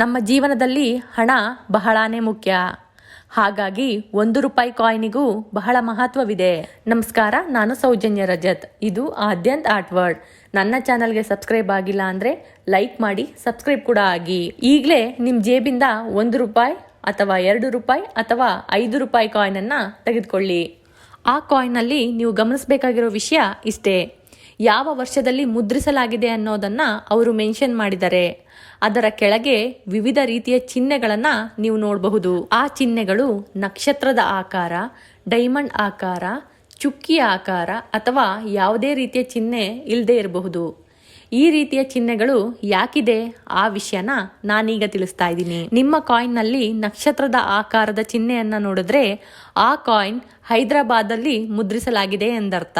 ನಮ್ಮ ಜೀವನದಲ್ಲಿ ಹಣ ಬಹಳಾನೇ ಮುಖ್ಯ. ಹಾಗಾಗಿ ಒಂದು ರೂಪಾಯಿ ಕಾಯಿನಿಗೂ ಬಹಳ ಮಹತ್ವವಿದೆ. ನಮಸ್ಕಾರ, ನಾನು ಸೌಜನ್ಯ ರಜತ್. ಇದು ಆದ್ಯಂತ ಆರ್ಟ್ ವರ್ಡ್ ನನ್ನ ಚಾನಲ್ಗೆ ಸಬ್ಸ್ಕ್ರೈಬ್ ಆಗಿಲ್ಲ ಅಂದರೆ ಲೈಕ್ ಮಾಡಿ, ಸಬ್ಸ್ಕ್ರೈಬ್ ಕೂಡ ಆಗಿ. ಈಗಲೇ ನಿಮ್ಮ ಜೇಬಿಂದ ಒಂದು ರೂಪಾಯಿ ಅಥವಾ ಎರಡು ರೂಪಾಯಿ ಅಥವಾ ಐದು ರೂಪಾಯಿ ಕಾಯಿನನ್ನು ತೆಗೆದುಕೊಳ್ಳಿ. ಆ ಕಾಯಿನಲ್ಲಿ ನೀವು ಗಮನಿಸಬೇಕಾಗಿರೋ ವಿಷಯ ಇಷ್ಟೇ. ಯಾವ ವರ್ಷದಲ್ಲಿ ಮುದ್ರಿಸಲಾಗಿದೆ ಅನ್ನೋದನ್ನ ಅವರು ಮೆನ್ಷನ್ ಮಾಡಿದ್ದಾರೆ. ಅದರ ಕೆಳಗೆ ವಿವಿಧ ರೀತಿಯ ಚಿಹ್ನೆಗಳನ್ನು ನೀವು ನೋಡಬಹುದು. ಆ ಚಿಹ್ನೆಗಳು ನಕ್ಷತ್ರದ ಆಕಾರ, ಡೈಮಂಡ್ ಆಕಾರ ಚುಕ್ಕಿಯ ಆಕಾರ ಅಥವಾ ಯಾವುದೇ ರೀತಿಯ ಚಿಹ್ನೆ ಇಲ್ಲದೆ ಇರಬಹುದು. ಈ ರೀತಿಯ ಚಿಹ್ನೆಗಳು ಯಾಕಿದೆ ಆ ವಿಷಯನ ನಾನೀಗ ತಿಳಿಸ್ತಾ ಇದ್ದೀನಿ. ನಿಮ್ಮ ಕಾಯಿನ್ನಲ್ಲಿ ನಕ್ಷತ್ರದ ಆಕಾರದ ಚಿಹ್ನೆಯನ್ನು ನೋಡಿದ್ರೆ ಆ ಕಾಯಿನ್ ಹೈದರಾಬಾದಲ್ಲಿ ಮುದ್ರಿಸಲಾಗಿದೆ ಎಂದರ್ಥ.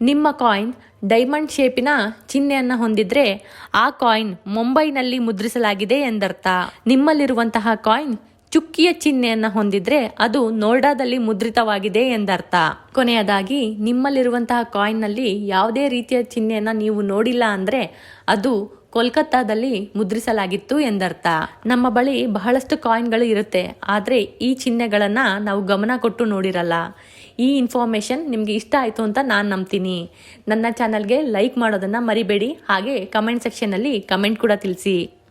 ನಿಮ್ಮ ಕಾಯಿನ್ ಡೈಮಂಡ್ ಶೇಪಿನ ಚಿಹ್ನೆಯನ್ನು ಹೊಂದಿದ್ರೆ ಆ ಕಾಯಿನ್ ಮುಂಬೈನಲ್ಲಿ ಮುದ್ರಿಸಲಾಗಿದೆ ಎಂದರ್ಥ. ನಿಮ್ಮಲ್ಲಿರುವಂತಹ ಕಾಯಿನ್ ಚುಕ್ಕಿಯ ಚಿಹ್ನೆಯನ್ನು ಹೊಂದಿದ್ರೆ ಅದು ನೋಯ್ಡಾದಲ್ಲಿ ಮುದ್ರಿತವಾಗಿದೆ ಎಂದರ್ಥ. ಕೊನೆಯದಾಗಿ, ನಿಮ್ಮಲ್ಲಿರುವಂತಹ ಕಾಯಿನ್ನಲ್ಲಿ ಯಾವುದೇ ರೀತಿಯ ಚಿಹ್ನೆಯನ್ನು ನೀವು ನೋಡಿಲ್ಲ ಅಂದರೆ ಅದು ಕೋಲ್ಕತ್ತಾದಲ್ಲಿ ಮುದ್ರಿಸಲಾಗಿತ್ತು ಎಂದರ್ಥ. ನಮ್ಮ ಬಳಿ ಬಹಳಷ್ಟು ಕಾಯಿನ್ಗಳು ಇರುತ್ತೆ. ಆದರೆ ಈ ಚಿಹ್ನೆಗಳನ್ನ ನಾವು ಗಮನ ಕೊಟ್ಟು ನೋಡಿರಲ್ಲ. ಈ ಇನ್ಫಾರ್ಮೇಷನ್ ನಿಮಗೆ ಇಷ್ಟ ಆಯಿತು ಅಂತ ನಾನು ನಂಬ್ತೀನಿ. ನನ್ನ ಚಾನಲ್ಗೆ ಲೈಕ್ ಮಾಡೋದನ್ನು ಮರಿಬೇಡಿ. ಹಾಗೆ ಕಮೆಂಟ್ ಸೆಕ್ಷನಲ್ಲಿ ಕಮೆಂಟ್ ಕೂಡ ತಿಳಿಸಿ.